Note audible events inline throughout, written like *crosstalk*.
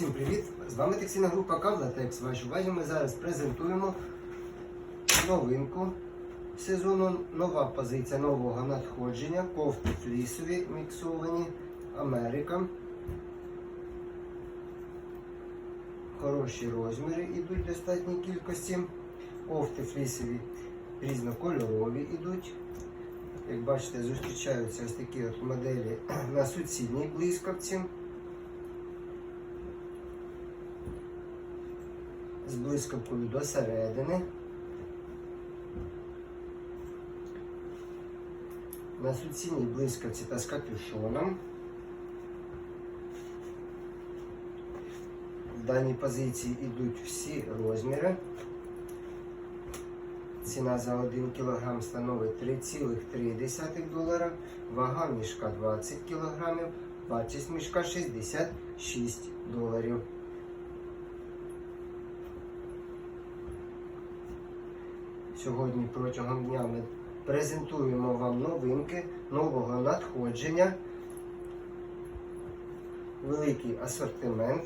Всім привіт! З вами текстильна група Кавлатекс. Вашій увазі ми зараз презентуємо новинку сезону. Нова позиція нового надходження. Кофти флісові міксовані Америка. Хороші розміри йдуть достатній кількості. Кофти флісові різнокольорові йдуть. Як бачите, зустрічаються ось такі от моделі *clears throat* на суцільній блискавці. З блискавкою до середини. На суцільній блискавці та з капюшоном. В даній позиції йдуть всі розміри. Ціна за 1 кг становить 3,3 долара, вага мішка 20 кг, вартість мішка 66 доларів. Сьогодні протягом дня ми презентуємо вам новинки нового надходження, великий асортимент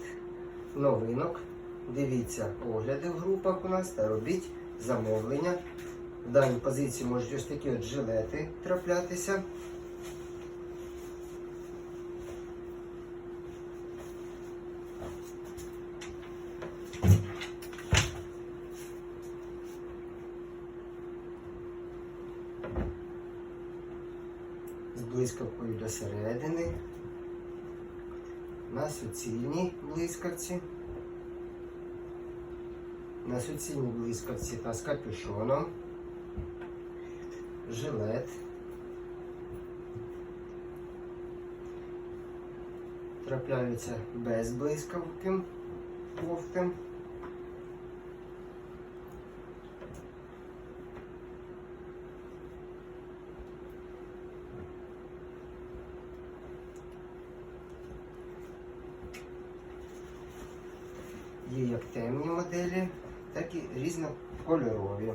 новинок. Дивіться огляди в групах у нас та робіть замовлення. В даній позиції можуть ось такі от жилети траплятися. З блискавкою до середини, на суцільній блискавці, на суцільній блискавці та з капюшоном, жилет, трапляються без блискавки кофти. Є як темні моделі, так і різнокольорові.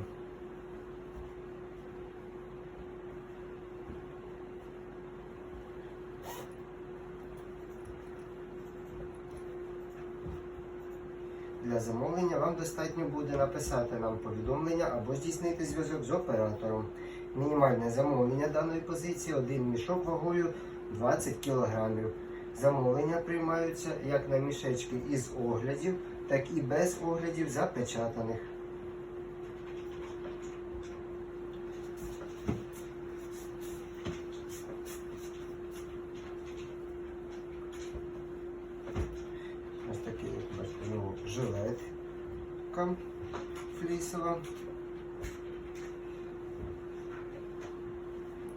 Для замовлення вам достатньо буде написати нам повідомлення або здійснити зв'язок з оператором. Мінімальне замовлення даної позиції один мішок вагою 20 кг. Замовлення приймаються як на мішечки із оглядів, так і без оглядів запечатаних. Ось такий ну, жилетка флісова.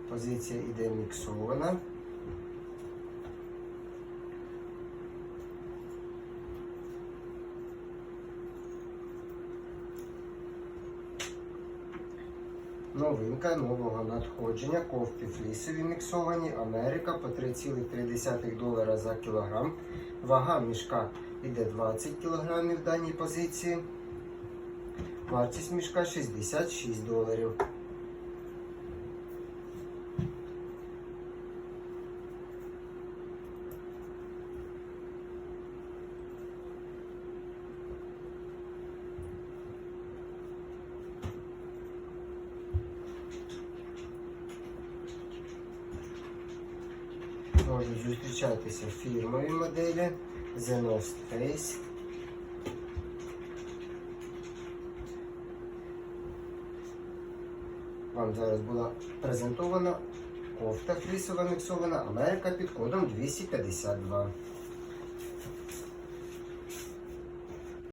Позиція іде міксована. Новинка нового надходження, ковки флісові міксовані, Америка по 3,3 долара за кілограм. Вага мішка йде 20 кг в даній позиції. Вартість мішка 66 доларів. Можуть зустрічатися фірмові моделі The North Face. Вам зараз була презентована кофта флісова міксована Америка під кодом 252.